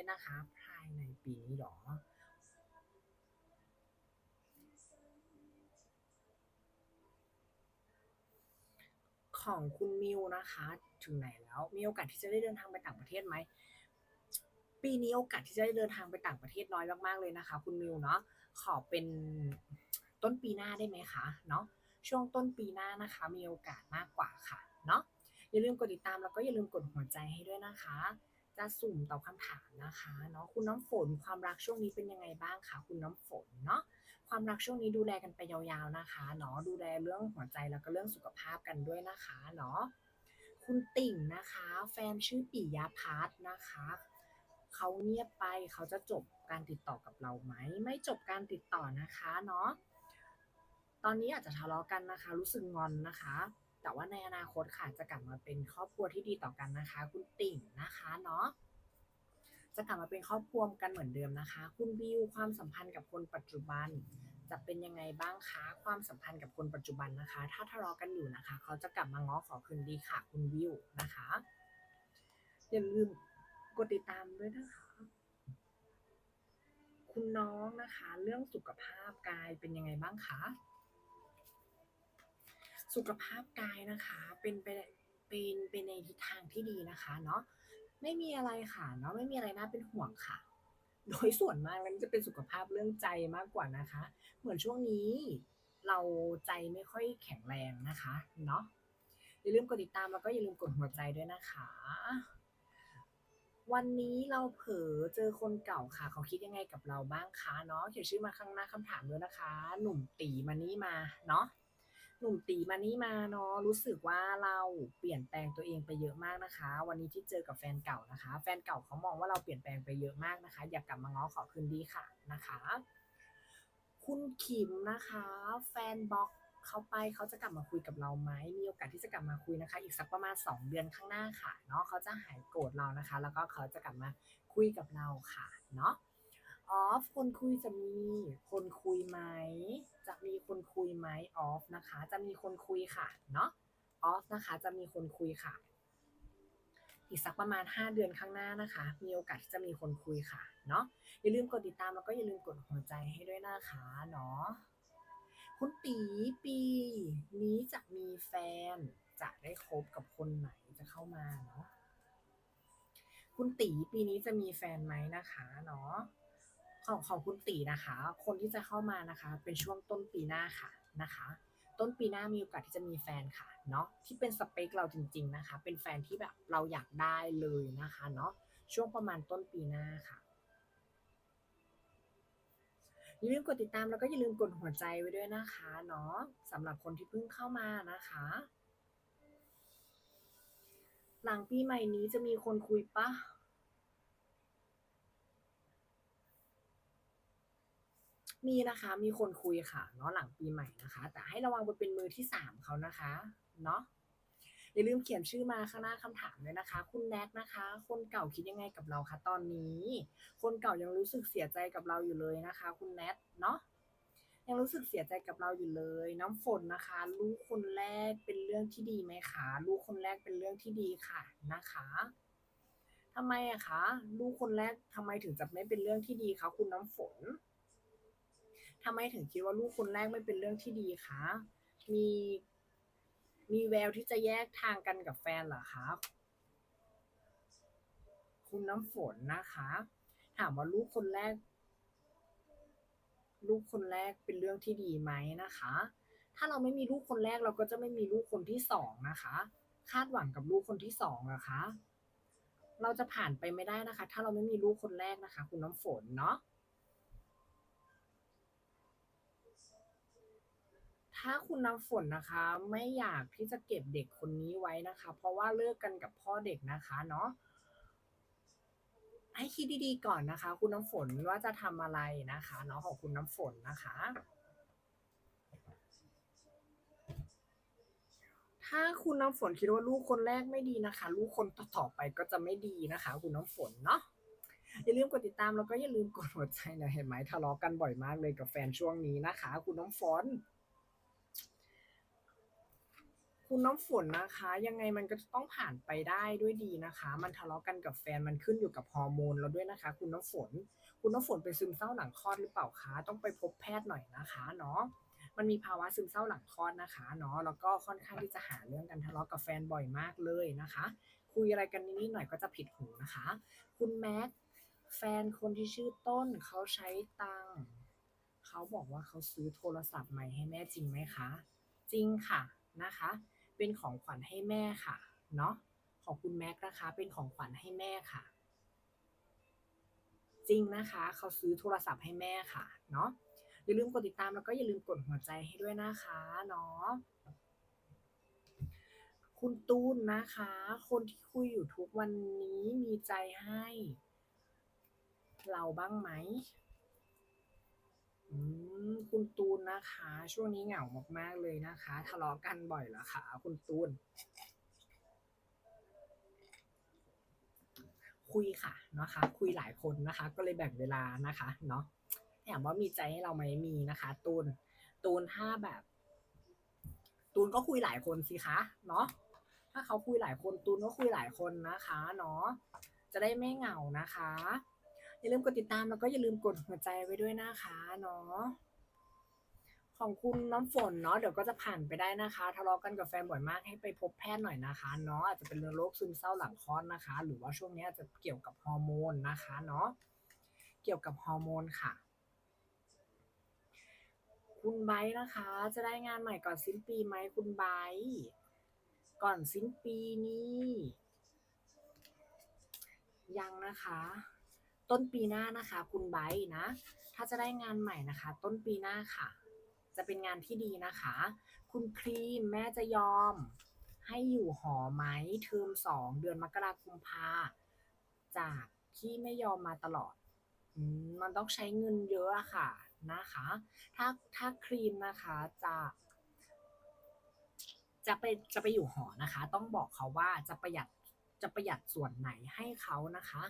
ศนะคะ ภายในปีนี้หรอ ของคุณมิวนะคะ ถึงไหนแล้ว มีโอกาสที่จะได้เดินทางไปต่างประเทศไหม ปีนี้โอกาสที่จะได้เดินทางไปต่างประเทศน้อยมากๆเลยนะคะ คุณมิวเนาะ ขอเป็นต้นปีหน้าได้ไหมคะเนาะ ช่วงต้นปีหน้านะคะ มีโอกาสมากกว่าค่ะ เนาะอย่าลืมกดติดตามแล้วก็อย่าลืมกดหัวใจให้ด้วยนะคะ จะสุ่มตอบคำถามนะคะเนาะคุณน้ำฝนความรักช่วงนี้เป็นยังไงบ้างคะคุณน้ำฝนเนาะความรักช่วงนี้ดูแลกันไปยาวๆนะคะเนาะดูแลเรื่องหัวใจแล้วก็เรื่องสุขภาพกันด้วยนะคะเนาะคุณติ่งนะคะ แฟนชื่อปิยาพัฒน์นะคะเขาเงียบไปเขาจะจบการติดต่อกับเราไหม ไม่จบการติดต่อนะคะเนาะตอนนี้อาจจะทะเลาะกันนะคะ รู้สึกงอนนะคะ แต่ว่าในอนาคตค่ะจะกลับมาเป็นครอบครัวที่ดีต่อกันนะคะ คุณติ่งนะคะเนาะจะกลับมาเป็นครอบครัวกันเหมือนเดิมนะคะ คุณวิวความสัมพันธ์กับคนปัจจุบัน จะเป็นยังไงบ้างคะความสัมพันธ์กับคนปัจจุบันนะคะ ถ้าทะเลาะกันอยู่นะคะ เขาจะกลับมาง้อขอคืนดีค่ะ คุณวิวนะคะอย่าลืมกดติดตามด้วยนะคะ คุณน้องนะคะ เรื่องสุขภาพกายเป็นยังไงบ้างคะ สุขภาพกายนะคะเป็นไปเป็นเป็นในทิศทางที่ดีนะคะเนาะไม่มีอะไรค่ะเนาะไม่มีอะไรน่าเป็นห่วงค่ะ โดยส่วนมากนั้นจะเป็นสุขภาพเรื่องใจมากกว่านะคะ เหมือนช่วงนี้เราใจไม่ค่อยแข็งแรงนะคะเนาะอย่าลืมกดติดตามแล้วก็อย่าลืมกดหัวใจด้วยนะคะ วันนี้เราเผลอเจอคนเก่าค่ะ เขาคิดยังไงกับเราบ้างคะเนาะเขียนชื่อมาข้างหน้าคำถามด้วยนะคะ หนุ่มตีมานี่มาเนาะ หนุ่มตีมานี่มาเนาะรู้สึกว่าเราเปลี่ยนแปลงตัวเองไปเยอะมากนะคะ วันนี้ที่เจอกับแฟนเก่านะคะ แฟนเก่าเขามองว่าเราเปลี่ยนแปลงไปเยอะมากนะคะ อยากกลับมาง้อขอคืนดีค่ะนะคะ คุณขิมนะคะ แฟนบล็อกเขาไปเขาจะกลับมาคุยกับเราไหมมีโอกาสที่จะกลับมาคุยนะคะ อีกสักประมาณ 2 เดือนข้างหน้าค่ะเนาะเขาจะหายโกรธเรานะคะ แล้วก็เขาจะกลับมาคุยกับเราค่ะเนาะออฟคนคุยจะมีคนคุยไหม จะมีคนคุยไหมออฟนะคะ จะมีคนคุยค่ะ เนาะออฟนะคะ จะมีคนคุยค่ะ อีกสักประมาณ 5 เดือนข้างหน้านะคะ มีโอกาสที่จะมีคนคุยค่ะ เนาะอย่าลืมกดติดตามแล้วก็อย่าลืมกดหัวใจให้ด้วยนะคะ เนาะคุณตีปีนี้จะมีแฟน จะได้คบกับคนไหนจะเข้ามาเนาะคุณตีปีนี้จะมีแฟนไหมนะคะ เนาะ ของของคุณตีนะคะ คนที่จะเข้ามานะคะ เป็นช่วงต้นปีหน้าค่ะนะคะ ต้นปีหน้ามีโอกาสที่จะมีแฟนค่ะเนาะที่เป็นสเปคเราจริง ๆนะคะ เป็นแฟนที่แบบเราอยากได้เลยนะคะเนาะช่วงประมาณต้นปีหน้าค่ะอย่าลืมกดติดตามแล้วก็อย่าลืมกดหัวใจไว้ด้วยนะคะเนาะสำหรับคนที่เพิ่งเข้ามานะคะ หลังปีใหม่นี้จะมีคนคุยปะ มีนะคะมีคนคุยค่ะเนาะหลังปีใหม่นะคะ แต่ให้ระวังไปเป็นมือที่สามเขานะคะเนาะอย่าลืมเขียนชื่อมาข้างหน้าคำถามด้วยนะคะ คุณแนทนะคะ คนเก่าคิดยังไงกับเราคะตอนนี้ คนเก่ายังรู้สึกเสียใจกับเราอยู่เลยนะคะ คุณแนทเนาะยังรู้สึกเสียใจกับเราอยู่เลย น้ำฝนนะคะ ลูกคนแรกเป็นเรื่องที่ดีไหมคะลูกคนแรกเป็นเรื่องที่ดีค่ะนะคะทำไมอะคะ ลูกคนแรกทำไมถึงจะไม่เป็นเรื่องที่ดีคะคุณน้ำฝน ทำไมถึงคิดว่าลูกคนแรกไม่เป็นเรื่องที่ดีคะมีมีแววที่จะแยกทางกันกับแฟนเหรอคะคุณน้ำฝนนะคะ ถามว่าลูกคนแรก ลูกคนแรกเป็นเรื่องที่ดีไหมนะคะ ถ้าเราไม่มีลูกคนแรกเราก็จะไม่มีลูกคนที่สองนะคะ คาดหวังกับลูกคนที่สองอะคะ เราจะผ่านไปไม่ได้นะคะ ถ้าเราไม่มีลูกคนแรกนะคะ คุณน้ำฝนเนาะ ถ้าคุณน้ำฝนนะคะ ไม่อยากที่จะเก็บเด็กคนนี้ไว้นะคะ เพราะว่าเลิกกันกับพ่อเด็กนะคะเนาะให้คิดดีๆก่อนนะคะ คุณน้ำฝนว่าจะทำอะไรนะคะเนาะของคุณน้ำฝนนะคะ ถ้าคุณน้ำฝนคิดว่าลูกคนแรกไม่ดีนะคะ ลูกคนต่อๆไปก็จะไม่ดีนะคะ คุณน้ำฝนเนาะอย่าลืมกดติดตามแล้วก็อย่าลืมกดหัวใจนะเห็นไหมทะเลาะกันบ่อยมากเลยกับแฟนช่วงนี้นะคะ คุณน้ำฝน คุณน้ำฝนนะคะ ยังไงมันก็ต้องผ่านไปได้ด้วยดีนะคะ มันทะเลาะกันกับแฟนมันขึ้นอยู่กับฮอร์โมนเราด้วยนะคะ คุณน้ำฝน คุณน้ำฝนเป็นซึมเศร้าหลังคลอดหรือเปล่าคะต้องไปพบแพทย์หน่อยนะคะเนาะมันมีภาวะซึมเศร้าหลังคลอดนะคะเนาะแล้วก็ค่อนข้างที่จะหาเรื่องกันทะเลาะกับแฟนบ่อยมากเลยนะคะ คุยอะไรกันนิดหน่อยก็จะผิดหูนะคะ คุณแม็กแฟนคนที่ชื่อต้นเขาใช้ตังเขาบอกว่าเขาซื้อโทรศัพท์ใหม่ให้แม่จริงไหมคะ จริงค่ะนะคะ เป็นของขวัญให้แม่ค่ะ เนาะของคุณแม็กนะคะ เป็นของขวัญให้แม่ค่ะ จริงนะคะ เขาซื้อโทรศัพท์ให้แม่ค่ะ เนาะอย่าลืมกดติดตามแล้วก็อย่าลืมกดหัวใจให้ด้วยนะคะ เนาะคุณตูนนะคะ คนที่คุยอยู่ทุกวันนี้มีใจให้ เราบ้างไหมอืม คุณตูนนะคะ ช่วงนี้เหงามากๆเลยนะคะ ทะเลาะกันบ่อยเหรอคะคุณตูน คุยค่ะนะคะ คุยหลายคนนะคะ ก็เลยแบ่งเวลานะคะ เนาะถามว่ามีใจให้เราไหมมีนะคะ ตูน ตูนถ้าแบบ ตูนก็คุยหลายคนสิคะเนาะถ้าเขาคุยหลายคนตูนก็คุยหลายคนนะคะ เนาะจะได้ไม่เหงานะคะ อย่าลืมกดติดตามแล้วก็อย่าลืมกดหัวใจไว้ด้วยนะคะเนาะของคุณน้ำฝนเนาะเดี๋ยวก็จะผ่านไปได้นะคะทะเลาะกันกับแฟนบ่อยมากให้ไปพบแพทย์หน่อยนะคะเนาะอาจจะเป็นเรื่องโรคซึมเศร้าหลังคลอดนะคะ หรือว่าช่วงนี้อาจจะเกี่ยวกับฮอร์โมนนะคะเนาะเกี่ยวกับฮอร์โมนค่ะ คุณไบนะคะ จะได้งานใหม่ก่อนสิ้นปีไหมคุณไบก่อนสิ้นปีนี้ ยังนะคะ ต้นปีหน้านะคะ คุณไบนะ ถ้าจะได้งานใหม่นะคะ ต้นปีหน้าค่ะ จะเป็นงานที่ดีนะคะ คุณครีมแม่จะยอม ให้อยู่หอไหมเทอมสองเดือนมกราคมพาจากที่ไม่ยอมมาตลอดมมันต้องใช้เงินเยอะอะค่ะนะคะ ถ้าถ้าครีมนะคะจะจะไปจะไปอยู่หอนะคะ ต้องบอกเขาว่าจะประหยัดจะประหยัดส่วนไหนให้เขานะคะ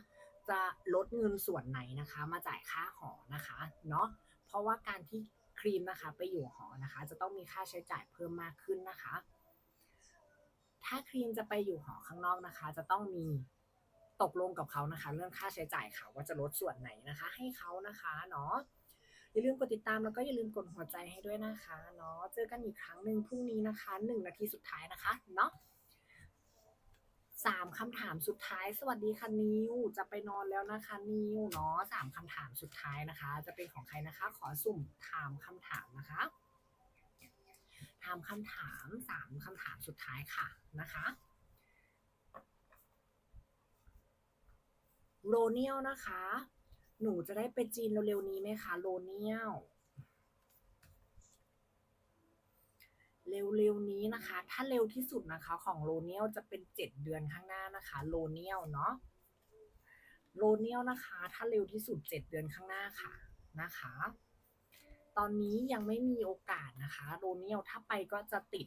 จะลดเงินส่วนไหนนะคะ มาจ่ายค่าหอนะคะเนาะเพราะว่าการที่ครีมนะคะไปอยู่หอนะคะ จะต้องมีค่าใช้จ่ายเพิ่มมากขึ้นนะคะ ถ้าครีมจะไปอยู่หอข้างนอกนะคะ จะต้องมีตกลงกับเขานะคะ เรื่องค่าใช้จ่ายเขาว่าจะลดส่วนไหนนะคะ ให้เขานะคะเนาะอย่าลืมกดติดตามแล้วก็อย่าลืมกดหัวใจให้ด้วยนะคะเนาะเจอกันอีกครั้งหนึ่งพรุ่งนี้นะคะหนึ่งนาทีสุดท้ายนะคะเนาะ สามคำถามสุดท้าย สวัสดีค่ะนิว จะไปนอนแล้วนะคะนิวเนาะสามคำถามสุดท้ายนะคะ จะเป็นของใครนะคะ ขอสุ่มถามคำถามนะคะถามคำถามสามคำถามสุดท้ายค่ะนะคะโรเนียลนะคะ หนูจะได้ไปจีนเร็วๆนี้ไหมคะโรเนียล เร็วๆนี้นะคะ ถ้าเร็วที่สุดนะคะของโรเนียลจะเป็นเจ็ดเดือนข้างหน้านะคะโรเนียลเนาะโรเนียลนะคะ ถ้าเร็วที่สุดเจ็ดเดือนข้างหน้าค่ะนะคะ ตอนนี้ยังไม่มีโอกาสนะคะโรเนียลถ้าไปก็จะติด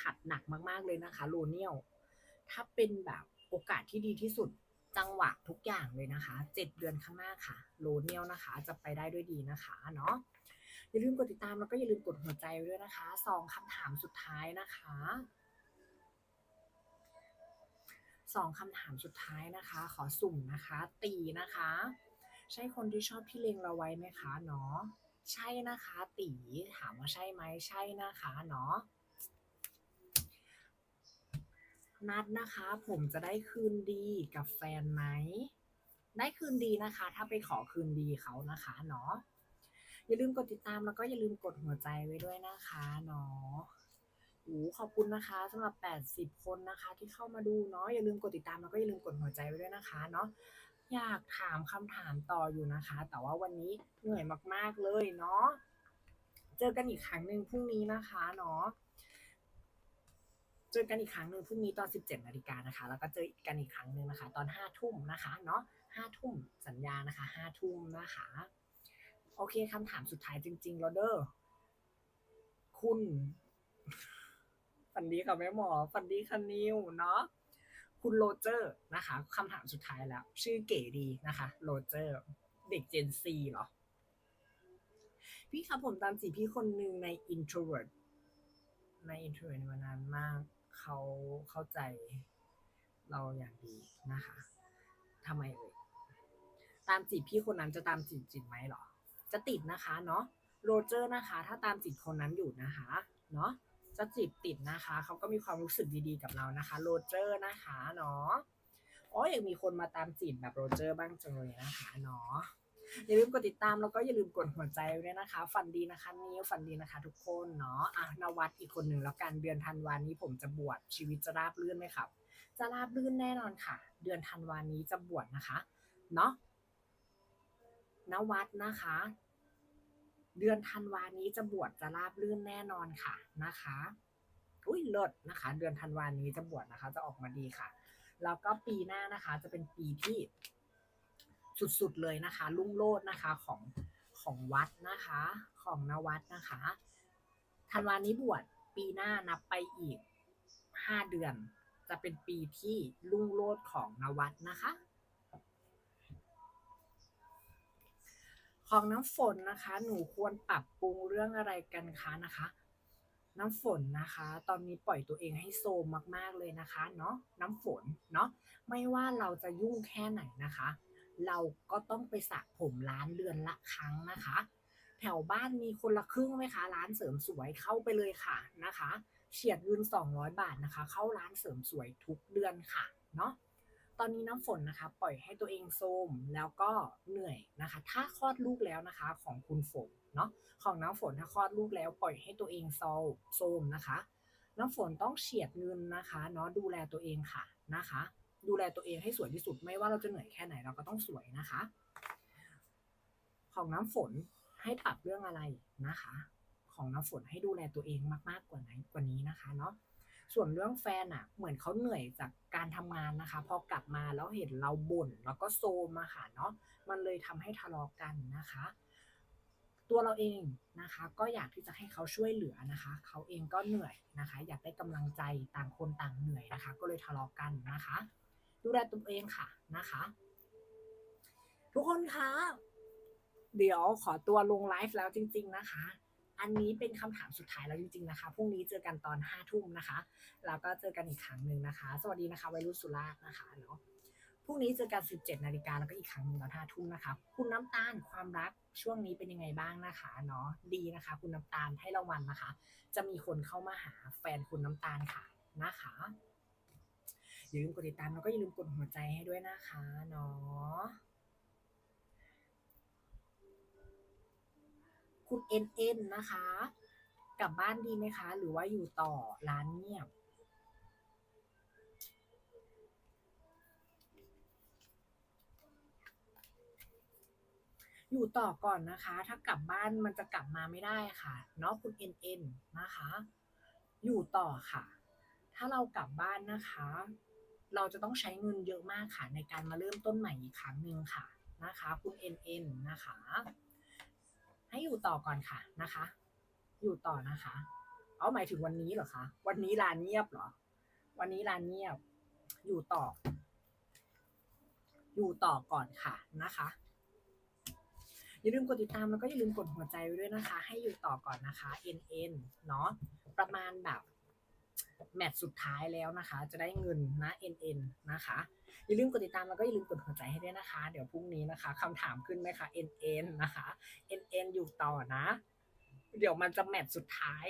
ขัดหนักมากๆเลยนะคะโรเนียลถ้าเป็นแบบโอกาสที่ดีที่สุดจังหวะทุกอย่างเลยนะคะเจ็ดเดือนข้างหน้าค่ะโรเนียลนะคะจะไปได้ด้วยดีนะคะเนาะ อย่าลืมกดติดตามแล้วก็อย่าลืมกดหัวใจไว้ด้วยนะคะสองคำถามสุดท้ายนะคะสองคำถามสุดท้ายนะคะ ขอสุ่มนะคะ ตีนะคะ ใช่คนที่ชอบพี่เลงเราไว้ไหมคะเนาะใช่นะคะ ตีถามว่าใช่ไหมใช่นะคะเนาะนัดนะคะ ผมจะได้คืนดีกับแฟนไหมได้คืนดีนะคะ ถ้าไปขอคืนดีเขานะคะเนาะ อย่าลืมกดติดตามแล้วก็อย่าลืมกดหัวใจไว้ด้วยนะคะเนาะโอ้ขอบคุณนะคะสำหรับ 80 คนนะคะ ที่เข้ามาดูเนาะอย่าลืมกดติดตามแล้วก็อย่าลืมกดหัวใจไว้ด้วยนะคะเนาะอยากถามคำถามต่ออยู่นะคะ แต่ว่าวันนี้เหนื่อยมากๆเลยเนาะเจอกันอีกครั้งหนึ่งพรุ่งนี้นะคะเนาะเจอกันอีกครั้งหนึ่งพรุ่งนี้ตอน 17นาฬิกานะคะ แล้วก็เจอกันอีกครั้งหนึ่งนะคะ ตอน5ทุ่มนะคะ เนาะ5ทุ่มสัญญานะคะ5ทุ่มนะคะ โอเคคำถามสุดท้ายจริงๆแล้วเด้อคุณฝันดีกับแม่หมอฝันดีคันนิวเนาะคุณโรเจอร์นะคะคำถามสุดท้ายแล้ว ชื่อเก๋ดีนะคะโรเจอร์ เด็กเจนซีเหรอ พี่ครับผมตามจีพี่คนหนึ่งใน introvert ในอินเทอร์เน็ตมานานมากเขาเข้าใจเราอย่างดีนะคะทำไมเอ่ยตามจีบพี่คนนั้นจะตามจีบจิตไหมเหรอ จะติดนะคะเนาะโรเจอร์นะคะ ถ้าตามจีบคนนั้นอยู่นะคะเนาะจะจีบติดนะคะ เขาก็มีความรู้สึกดีๆกับเรานะคะโรเจอร์นะคะเนาะอ๋อยังมีคนมาตามจีบแบบโรเจอร์บ้างจังเลยนะคะเนาะอย่าลืมกดติดตามแล้วก็อย่าลืมกดหัวใจด้วยนะคะ ฝันดีนะคะนิวฝันดีนะคะ ทุกคนเนาะอะนวัดอีกคนหนึ่งแล้วกันเดือนธันวานี้ผมจะบวชชีวิตจะราบรื่นไหมครับ จะราบรื่นแน่นอนค่ะ เดือนธันวานี้จะบวชนะคะเนาะนวัดนะคะ เดือนธันวานี้จะบวชจะราบรื่นแน่นอนค่ะนะคะอุ้ยเลิศนะคะ เดือนธันวานี้จะบวชนะคะ จะออกมาดีค่ะ แล้วก็ปีหน้านะคะ จะเป็นปีที่สุดๆเลยนะคะรุ่งโรจน์นะคะของของวัดนะคะ ของนวัดนะคะธันวานี้บวชปีหน้านับไปอีกห้าเดือน จะเป็นปีที่รุ่งโรจน์ของนวัดนะคะ ของน้ำฝนนะคะ หนูควรปรับปรุงเรื่องอะไรกันคะนะคะ น้ำฝนนะคะ ตอนนี้ปล่อยตัวเองให้โซมมากๆเลยนะคะเนาะน้ำฝนเนาะไม่ว่าเราจะยุ่งแค่ไหนนะคะ เราก็ต้องไปสระผมร้านเดือนละครั้งนะคะ แถวบ้านมีคนละครึ่งไหมคะร้านเสริมสวยเข้าไปเลยค่ะนะคะเฉียดเงิน200 บาทนะคะ เข้าร้านเสริมสวยทุกเดือนค่ะเนาะ อนนี้น้ำฝนนะคะ ปล่อยให้ตัวเองโทรมแล้วก็เหนื่อยนะคะ ถ้าคลอดลูกแล้วนะคะของคุณฝนเนาะของน้ำฝนถ้าคลอดลูกแล้วปล่อยให้ตัวเองโซมโทรมนะคะ น้ำฝนต้องเฉียดเงินนะคะเนาะดูแลตัวเองค่ะนะคะ ดูแลตัวเองให้สวยที่สุดไม่ว่าเราจะเหนื่อยแค่ไหนเราก็ต้องสวยนะคะ ของน้ำฝนให้ปรับเรื่องอะไรนะคะ ของน้ำฝนให้ดูแลตัวเองมากๆกว่านั้นกว่านี้นะคะเนาะ ส่วนเรื่องแฟนอะเหมือนเขาเหนื่อยจากการทำงานนะคะ พอกลับมาแล้วเห็นเราบ่นแล้วก็โซมอะค่ะเนาะมันเลยทำให้ทะเลาะกันนะคะ ตัวเราเองนะคะ ก็อยากที่จะให้เขาช่วยเหลือนะคะ เขาเองก็เหนื่อยนะคะ อยากได้กำลังใจต่างคนต่างเหนื่อยนะคะ ก็เลยทะเลาะกันนะคะ ดูแลตัวเองค่ะนะคะ ทุกคนคะเดี๋ยวขอตัวลงไลฟ์แล้วจริง ๆ นะคะ อันนี้เป็นคำถามสุดท้ายแล้วจริงๆนะคะ พรุ่งนี้เจอกันตอนห้าทุ่มนะคะ แล้วก็เจอกันอีกครั้งหนึ่งนะคะ สวัสดีนะคะวัยรุ่นสุราษฎร์นะคะเนาะพรุ่งนี้เจอกัน 17 นาฬิกาแล้วก็อีกครั้งหนึ่งตอนห้าทุ่มนะคะ คุณน้ำตาลความรักช่วงนี้เป็นยังไงบ้างนะคะเนาะดีนะคะ คุณน้ำตาลให้รางวัลนะคะ จะมีคนเข้ามาหาแฟนคุณน้ำตาลค่ะนะคะอย่าลืมกดติดตามแล้วก็อย่าลืมกดหัวใจให้ด้วยนะคะเนาะ คุณเอ็นเอ็นนะคะ กลับบ้านดีไหมคะ หรือว่าอยู่ต่อร้านเงียบอยู่ต่อก่อนนะคะ ถ้ากลับบ้านมันจะกลับมาไม่ได้ค่ะ เนาะคุณเอ็นเอ็นนะคะ อยู่ต่อค่ะ ถ้าเรากลับบ้านนะคะ เราจะต้องใช้เงินเยอะมากค่ะ ในการมาเริ่มต้นใหม่อีกครั้งหนึ่งค่ะนะคะ คุณเอ็นเอ็นนะคะ ให้อยู่ต่อก่อนค่ะนะคะ อยู่ต่อนะคะ เอาหมายถึงวันนี้เหรอคะ วันนี้ร้านเงียบเหรอ วันนี้ร้านเงียบ อยู่ต่อ อยู่ต่อก่อนค่ะนะคะอย่าลืมกดติดตามแล้วก็อย่าลืมกดหัวใจไว้ด้วยนะคะ ให้อยู่ต่อก่อนนะคะ NN เนาะประมาณแบบ แมตช์สุดท้ายแล้วนะคะ จะได้เงินนะ NN นะคะ อย่าลืมกดติดตามแล้วก็อย่าลืมกดหัวใจให้ด้วยนะคะ เดี๋ยวพรุ่งนี้นะคะคำถามขึ้นไหมคะ NN นะคะ NN อยู่ต่อนะ เดี๋ยวมันจะแมตช์สุดท้าย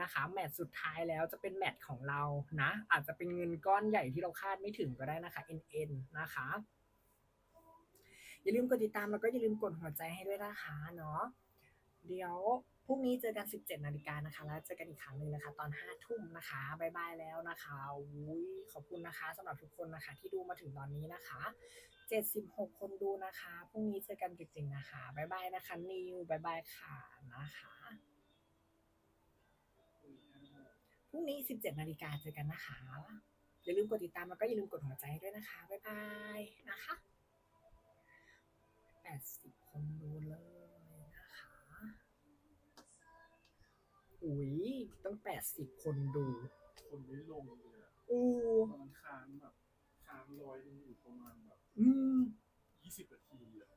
นะคะแมตช์สุดท้ายแล้วจะเป็นแมตช์ของเรานะ อาจจะเป็นเงินก้อนใหญ่ที่เราคาดไม่ถึงก็ได้นะคะ NN นะคะ อย่าลืมกดติดตามแล้วก็อย่าลืมกดหัวใจให้ด้วยนะคะเนาะเดี๋ยว พรุ่งนี้เจอกัน 17 นาฬิกานะคะ แล้วเจอกันอีกครั้งหนึ่งนะคะ ตอน 5 ทุ่มนะคะบายบายแล้วนะคะอุ้ยขอบคุณนะคะสำหรับทุกคนนะคะ ที่ดูมาถึงตอนนี้นะคะ 76 คนดูนะคะพรุ่งนี้เจอกันจริงๆนะคะบายบายนะคะนิวบายบายค่ะนะคะพรุ่งนี้ 17 นาฬิกาเจอกันนะคะอย่าลืมกดติดตามแล้วก็อย่าลืมกดหัวใจด้วยนะคะบายบายนะคะ 80 คนดูเลย อุ้ยตั้ง80คนดูคนไม่ลงเลยอะอู้มันค้างแบบค้างร้อยหนึงอยู่ประมาณแบบอืมยี่สิบนาทีอะ